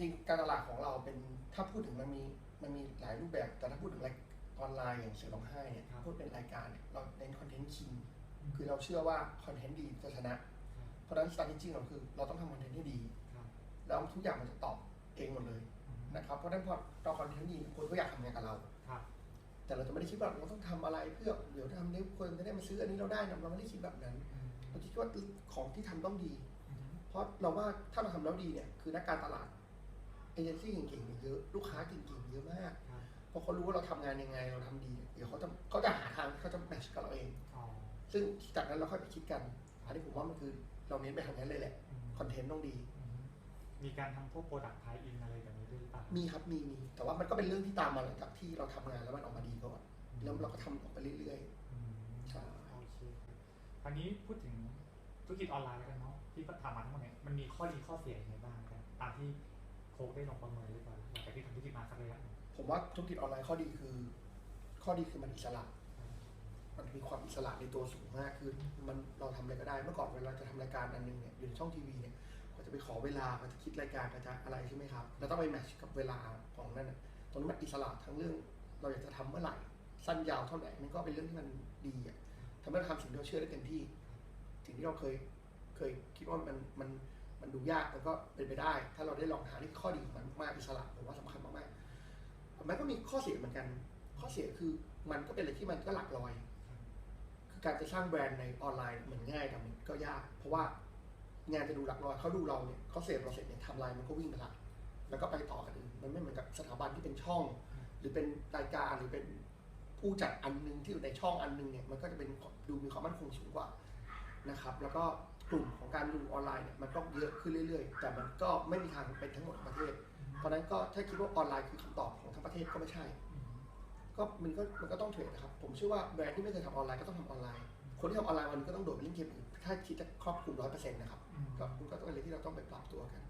ริงๆการตลาดของเราเป็นถ้าพูดถึงมันมีมันมีหลายรูปแบบ แต่ถ้าพูดถึงรายออนไลน์อย่างเสือร้องไห้เนี่ยครับ พูดเป็นรายการเนี่ยเราเน้นคอนเทนต์คิงคือเราเชื่อว่าคอนเทนต์ดีจะชนะ เพราะฉะนั้นสตาร์ทจริงๆเราคือเราต้องทำคอนเทนต์ให้ดี ครับแล้วทุกอย่างมันจะตอบเองหมดเลยอืมนะครับเพราะฉะนั้นพอเราคอนเทนต์ดีคนก็อยากทำงานกับเรา ครับแต่เราจะไม่ได้คิดว่าเราต้องทำอะไรเพื่อเดี๋ยวทำนี้คนจะได้มาซื้ออันนี้เราได้นะเราไม่ได้คิดแบบนั้นอืมเราคิดว่าของที่ทำต้องดีอืมเพราะเราว่าถ้าเราทำแล้วดีเนี่ยคือนักการตลาด เอเจนซี่เก่งๆเนี่ยเยอะลูกค้าเก่งๆเยอะมากครับเพราะเขารู้ว่าเราทำงานยังไงเราทำดี เดี๋ยวเขาจะเขาจะหาทางเขาจะแมทช์กับเราเองอ๋อซึ่งจากนั้นเราค่อยไปคิดกันอันนี้ผมว่ามันคือเราเน้นไปทางนั้นเลยแหละอืมคอนเทนต์ต้องดีอืมมีการทำพวกโปรดักต์ไทอินอะไรแบบนี้ด้วยหรือเปล่ามีครับมีมีแต่ว่ามันก็เป็นเรื่องที่ตามมาหลังจากที่เราทำงานแล้วมันออกมาดีก่อนแล้วเราก็ทำออกไปเรื่อยอืมใช่โอเคครับคราวนี้พูดถึงธุรกิจออนไลน์แล้วกันเนาะที่ทำมาทั้งหมดเนี่ยมันมีข้อดีข้อเสียยังไงบ้างครับตามที่โค้กได้ลองประเมินเรียบร้อยแล้วหลังจากที่ทำธุรกิจมาสักระยะหนึ่งผมว่าธุรกิจออนไลน์ข้อดีคือ ข้อดีคือมันอิสระ มันมีความอิสระในตัวสูงมากคือมันเราทำอะไรก็ได้เมื่อก่อนเวลาจะทำรายการอันหนึงเนี่ยอยู่ในช่องทีวีเนี่ยก็จะไปขอเวลาก็จะคิดรายการก็จะอะไรใช่ไหมครับแล้วต้องไปแมทช์กับเวลาของนั่นน่ะตรงนี้มันอิสระทั้งเรื่อง เราอยากจะทำเมื่อไหร่ สั้นยาวเท่าไหร่มันก็เป็นเรื่องที่มันดีอะทำให้เราทำสิ่งที่เราเชื่อได้เต็มที่ สิ่งที่เราเคยเคยคิดว่ามันมัน มันดูยากมันก็เป็นไปได้ ถ้าเราได้ลองหานี่ข้อดีของมันมากอิสระผมว่าสำคัญมากๆมันก็มีข้อเสียเหมือนกัน ข้อเสียคือมันก็เป็นอะไรที่มันก็หลักลอย คือการจะสร้างแบรนด์ในออนไลน์มันง่ายแต่มันก็ยาก เพราะว่างานจะดูหลักรอยเขาดูเราเนี่ยเขาเสพเราเสร็จเนี่ยทำลายมันก็วิ่งไปละแล้วก็ไปต่อกันอื่นมันไม่เหมือนกับสถาบันที่เป็นช่อง หรือเป็นรายการหรือเป็นผู้จัดอันหนึงที่อยู่ในช่องอันหนึงเนี่ยมันก็จะเป็นดูมีความมั่นคงสูงกว่านะครับ แล้วก็ กลุ่มของการดูออนไลน์เนี่ยมันก็เยอะขึ้นเรื่อยๆ แต่มันก็ไม่มีทางเป็นทั้งหมดของประเทศ เพราะฉะนั้นก็ถ้าคิดว่าออนไลน์คือคำตอบของทั้งประเทศก็ไม่ใช่อืมก็มันก็มันก็ต้องเทรดนะครับ ผมเชื่อว่าแบรนด์ที่ไม่เคยทำออนไลน์ก็ต้องทำออนไลน์ คนที่ทำออนไลน์วันนี้ก็ต้องโดดไปเล่นเกมอื่นถ้าคิดจะครอบคลุมร้อยเปอร์เซ็นต์นะครับอืมก็มันก็ต้องเป็นอะไรที่เราต้องไปปรับตัวกัน